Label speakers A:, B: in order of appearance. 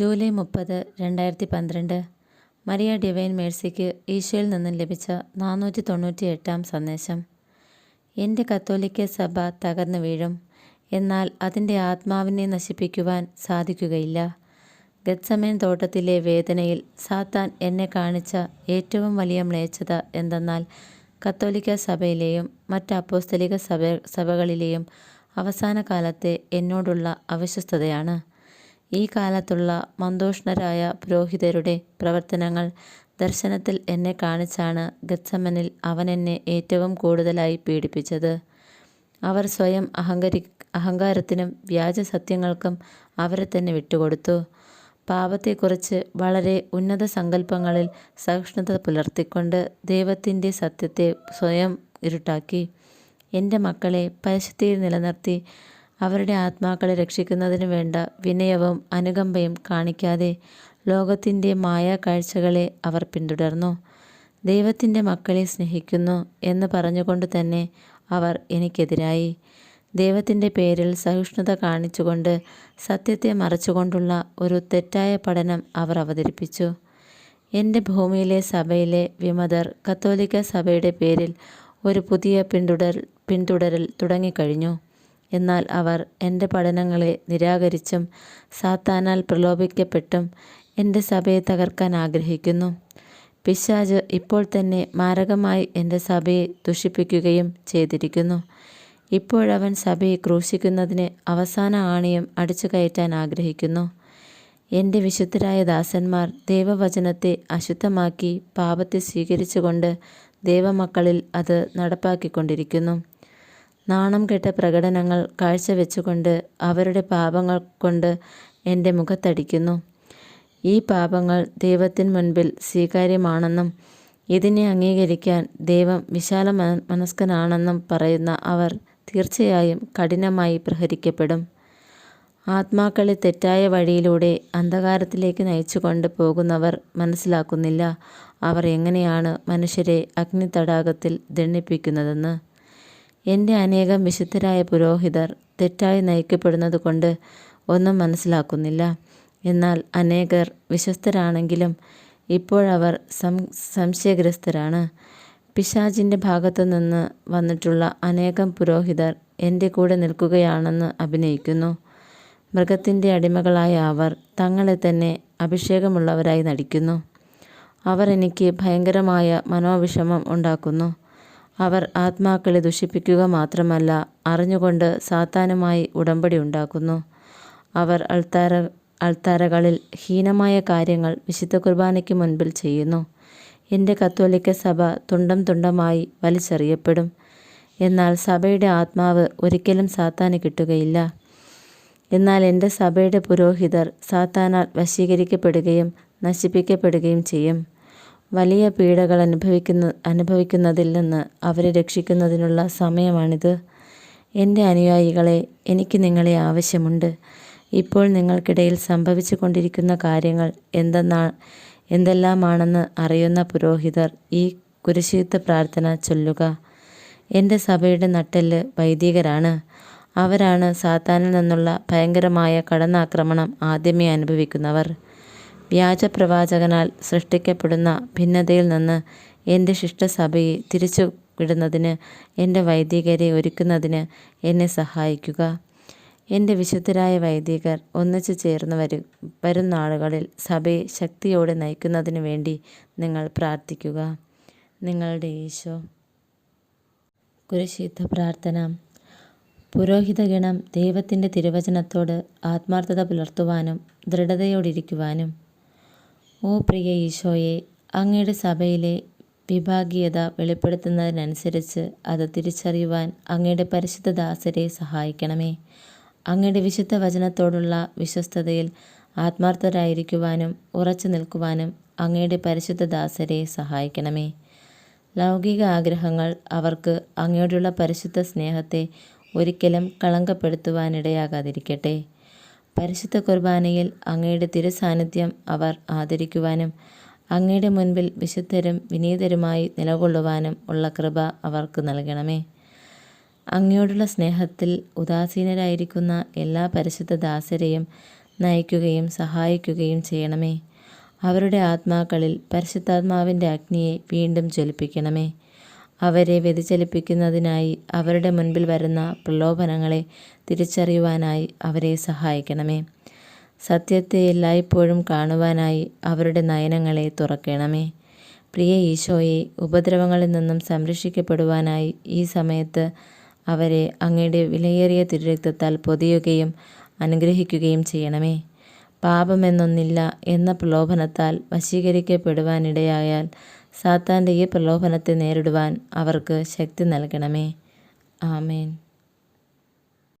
A: July മുപ്പത് രണ്ടായിരത്തി പന്ത്രണ്ട് മരിയ ഡിവൈൻ മേഴ്സിക്ക് ഈശോയിൽ നിന്നും ലഭിച്ച നാനൂറ്റി തൊണ്ണൂറ്റി എട്ടാം സന്ദേശം. എന്റെ കത്തോലിക്ക സഭ തകർന്നു വീഴും. എന്നാൽ അതിന്റെ ആത്മാവിനെ നശിപ്പിക്കുവാൻ സാധിക്കുകയില്ല. ഗത്സമയം തോട്ടത്തിലെ വേദനയിൽ സാത്താൻ എന്നെ കാണിച്ച ഏറ്റവും വലിയ മ്ലേച്ഛത എന്തെന്നാൽ കത്തോലിക്ക സഭയിലെയും മറ്റ് അപ്പോസ്തലിക സഭ സഭകളിലെയും അവസാന കാലത്തെ എന്നോടുള്ള അവിശ്വസ്തതയാണ്. ഈ കാലത്തുള്ള മന്ദോഷ്ണരായ പുരോഹിതരുടെ പ്രവർത്തനങ്ങൾ ദർശനത്തിൽ എന്നെ കാണിച്ചാണ് ഗത്സമനിൽ എന്നെ ഏറ്റവും കൂടുതലായി പീഡിപ്പിച്ചത്. അവർ സ്വയം അഹങ്കരി അഹങ്കാരത്തിനും വ്യാജ സത്യങ്ങൾക്കും അവരെ തന്നെ വിട്ടുകൊടുത്തു. പാപത്തെക്കുറിച്ച് വളരെ ഉന്നത സങ്കല്പങ്ങളിൽ സഹിഷ്ണുത പുലർത്തിക്കൊണ്ട് ദൈവത്തിന്റെ സത്യത്തെ സ്വയം ഇരുട്ടാക്കി. എന്റെ മക്കളെ പരിശുദ്ധിയിൽ നിലനിർത്തി അവരുടെ ആത്മാക്കളെ രക്ഷിക്കുന്നതിനു വേണ്ട വിനയവും അനുകമ്പയും കാണിക്കാതെ ലോകത്തിന്റെ മായാ കാഴ്ചകളെ അവർ പിന്തുടർന്നു. ദൈവത്തിന്റെ മക്കളെ സ്നേഹിക്കുന്നു എന്ന് പറഞ്ഞുകൊണ്ട് തന്നെ അവർ എനിക്കെതിരായി. ദൈവത്തിന്റെ പേരിൽ സഹിഷ്ണുത കാണിച്ചുകൊണ്ട് സത്യത്തെ മറച്ചുകൊണ്ടുള്ള ഒരു തെറ്റായ പഠനം അവർ അവതരിപ്പിച്ചു. എന്റെ ഭൂമിയിലെ സഭയിലെ വിമതർ കത്തോലിക്ക സഭയുടെ പേരിൽ ഒരു പുതിയ പിന്തുടർ പിന്തുടരൽ തുടങ്ങിക്കഴിഞ്ഞു. എന്നാൽ അവർ എന്റെ പഠനങ്ങളെ നിരാകരിച്ചും സാത്താനാൽ പ്രലോഭിക്കപ്പെട്ടും എന്റെ സഭയെ തകർക്കാൻ ആഗ്രഹിക്കുന്നു. പിശാജ് ഇപ്പോൾ തന്നെ മാരകമായി എന്റെ സഭയെ ദുഷിപ്പിക്കുകയും ചെയ്തിരിക്കുന്നു. ഇപ്പോഴവൻ സഭയെ ക്രൂശിക്കുന്നതിന് അവസാന ആണിയം അടിച്ചു കയറ്റാൻ ആഗ്രഹിക്കുന്നു. എന്റെ വിശുദ്ധരായ ദാസന്മാർ ദൈവവചനത്തെ അശുദ്ധമാക്കി പാപത്തെ സ്വീകരിച്ചുകൊണ്ട് ദൈവമക്കളിൽ അത് നടപ്പാക്കിക്കൊണ്ടിരിക്കുന്നു. നാണം കെട്ട പ്രകടനങ്ങൾ കാഴ്ചവെച്ചുകൊണ്ട് അവരുടെ പാപങ്ങൾ കൊണ്ട് എന്റെ മുഖത്തടിക്കുന്നു. ഈ പാപങ്ങൾ ദൈവത്തിന് മുൻപിൽ സ്വീകാര്യമാണെന്നും ഇതിനെ അംഗീകരിക്കാൻ ദൈവം വിശാല മനസ്കനാണെന്നും പറയുന്ന അവർ തീർച്ചയായും കഠിനമായി പ്രഹരിക്കപ്പെടും. ആത്മാക്കളെ തെറ്റായ വഴിയിലൂടെ അന്ധകാരത്തിലേക്ക് നയിച്ചുകൊണ്ട് പോകുന്നവർ മനസ്സിലാക്കുന്നില്ല. അവർ എങ്ങനെയാണ് മനുഷ്യരെ അഗ്നി തടാകത്തിൽ ദണ്ണിപ്പിക്കുന്നതെന്ന് എന്റെ അനേകം വിശുദ്ധരായ പുരോഹിതർ തെറ്റായി നയിക്കപ്പെടുന്നത് കൊണ്ട് ഒന്നും മനസ്സിലാക്കുന്നില്ല. എന്നാൽ അനേകർ വിശ്വസ്തരാണെങ്കിലും ഇപ്പോഴവർ സം സംശയഗ്രസ്തരാണ്. പിശാചിന്റെ ഭാഗത്തു നിന്ന് വന്നിട്ടുള്ള അനേകം പുരോഹിതർ എന്റെ കൂടെ നിൽക്കുകയാണെന്ന് അഭിനയിക്കുന്നു. മൃഗത്തിന്റെ അടിമകളായ അവർ തങ്ങളെ തന്നെ അഭിഷേകമുള്ളവരായി നടിക്കുന്നു. അവർ എനിക്ക് ഭയങ്കരമായ മനോവിഷമം ഉണ്ടാക്കുന്നു. അവർ ആത്മാക്കളെ ദുഷിപ്പിക്കുക മാത്രമല്ല അറിഞ്ഞുകൊണ്ട് സാത്താനുമായി ഉടമ്പടി ഉണ്ടാക്കുന്നു. അവർ അൾത്താര അൾത്താരകളിൽ ഹീനമായ കാര്യങ്ങൾ വിശുദ്ധ കുർബാനയ്ക്ക് മുൻപിൽ ചെയ്യുന്നു. എന്റെ കത്തോലിക്ക സഭ തുണ്ടം തുണ്ടമായി വലിച്ചെറിയപ്പെടും. എന്നാൽ സഭയുടെ ആത്മാവ് ഒരിക്കലും സാത്താന് കിട്ടുകയില്ല. എന്നാൽ എന്റെ സഭയുടെ പുരോഹിതർ സാത്താനാൽ വശീകരിക്കപ്പെടുകയും നശിപ്പിക്കപ്പെടുകയും ചെയ്യും. വലിയ പീഡകൾ അനുഭവിക്കുന്ന അനുഭവിക്കുന്നതിൽ നിന്ന് അവരെ രക്ഷിക്കുന്നതിനുള്ള സമയമാണിത്. എന്റെ അനുയായികളെ എനിക്ക് നിങ്ങളെ ആവശ്യമുണ്ട്. ഇപ്പോൾ നിങ്ങൾക്കിടയിൽ സംഭവിച്ചു കൊണ്ടിരിക്കുന്ന കാര്യങ്ങൾ എന്തെന്നാ എന്തെല്ലാമാണെന്ന് അറിയുന്ന പുരോഹിതർ ഈ കുരിശീത്ത പ്രാർത്ഥന ചൊല്ലുക. എന്റെ സഭയുടെ നട്ടെല്ല് വൈദികരാണ്. അവരാണ് സാത്താനിൽ നിന്നുള്ള ഭയങ്കരമായ കടന്നാക്രമണം ആദ്യമേ അനുഭവിക്കുന്നവർ. വ്യാജപ്രവാചകനാൽ സൃഷ്ടിക്കപ്പെടുന്ന ഭിന്നതയിൽ നിന്ന് എന്റെ ശിഷ്ടസഭയെ തിരിച്ചു വിടുന്നതിന് എന്റെ വൈദികരെ ഒരുക്കുന്നതിന് എന്നെ സഹായിക്കുക. എന്റെ വിശുദ്ധരായ വൈദികർ ഒന്നിച്ചു ചേർന്ന് വരും വരും നാളുകളിൽ സഭയെ ശക്തിയോടെ നയിക്കുന്നതിന് വേണ്ടി നിങ്ങൾ പ്രാർത്ഥിക്കുക. നിങ്ങളുടെ ഈശോ. കുരിശീത്ത പ്രാർത്ഥന. പുരോഹിതഗണം ദൈവത്തിന്റെ തിരുവചനത്തോട് ആത്മാർത്ഥത പുലർത്തുവാനും ദൃഢതയോടിരിക്കുവാനും ഓ പ്രിയ ഈശോയെ അങ്ങയുടെ സഭയിലെ വിഭാഗീയത വെളിപ്പെടുത്തുന്നതിനനുസരിച്ച് അത് തിരിച്ചറിയുവാൻ അങ്ങയുടെ പരിശുദ്ധ ദാസരെ സഹായിക്കണമേ. അങ്ങയുടെ വിശുദ്ധ വചനത്തോടുള്ള വിശ്വസ്തതയിൽ ആത്മാർത്ഥരായിരിക്കുവാനും ഉറച്ചു നിൽക്കുവാനും അങ്ങയുടെ പരിശുദ്ധ ദാസരെ സഹായിക്കണമേ. ലൗകിക ആഗ്രഹങ്ങൾ അവർക്ക് അങ്ങയോടുള്ള പരിശുദ്ധ സ്നേഹത്തെ ഒരിക്കലും കളങ്കപ്പെടുത്തുവാനിടയാകാതിരിക്കട്ടെ. പരിശുദ്ധ കുർബാനയിൽ അങ്ങയുടെ തിരുസാന്നിധ്യം അവർ ആദരിക്കുവാനും അങ്ങയുടെ മുൻപിൽ വിശുദ്ധരും വിനീതരുമായി നിലകൊള്ളുവാനും ഉള്ള കൃപ അവർക്ക് നൽകണമേ. അങ്ങയോടുള്ള സ്നേഹത്തിൽ ഉദാസീനരായിരിക്കുന്ന എല്ലാ പരിശുദ്ധ ദാസരെയും നയിക്കുകയും സഹായിക്കുകയും ചെയ്യണമേ. അവരുടെ ആത്മാക്കളിൽ പരിശുദ്ധാത്മാവിന്റെ അഗ്നിയെ വീണ്ടും ജ്വലിപ്പിക്കണമേ. അവരെ വ്യതിചലിപ്പിക്കുന്നതിനായി അവരുടെ മുൻപിൽ വരുന്ന പ്രലോഭനങ്ങളെ തിരിച്ചറിയുവാനായി അവരെ സഹായിക്കണമേ. സത്യത്തെ എല്ലായ്പ്പോഴും കാണുവാനായി അവരുടെ നയനങ്ങളെ തുറക്കണമേ. പ്രിയ ഈശോയെ ഉപദ്രവങ്ങളിൽ നിന്നും സംരക്ഷിക്കപ്പെടുവാനായി ഈ സമയത്ത് അവരെ അങ്ങയുടെ വിലയേറിയ തിരുരക്തത്താൽ പൊതിയുകയും അനുഗ്രഹിക്കുകയും ചെയ്യണമേ. പാപമെന്നൊന്നില്ല എന്ന പ്രലോഭനത്താൽ വശീകരിക്കപ്പെടുവാനിടയായാൽ സാത്താന്റെ ഈ പ്രലോഭനത്തെ നേരിടുവാൻ അവർക്ക് ശക്തി നൽകണമേ. ആമേൻ.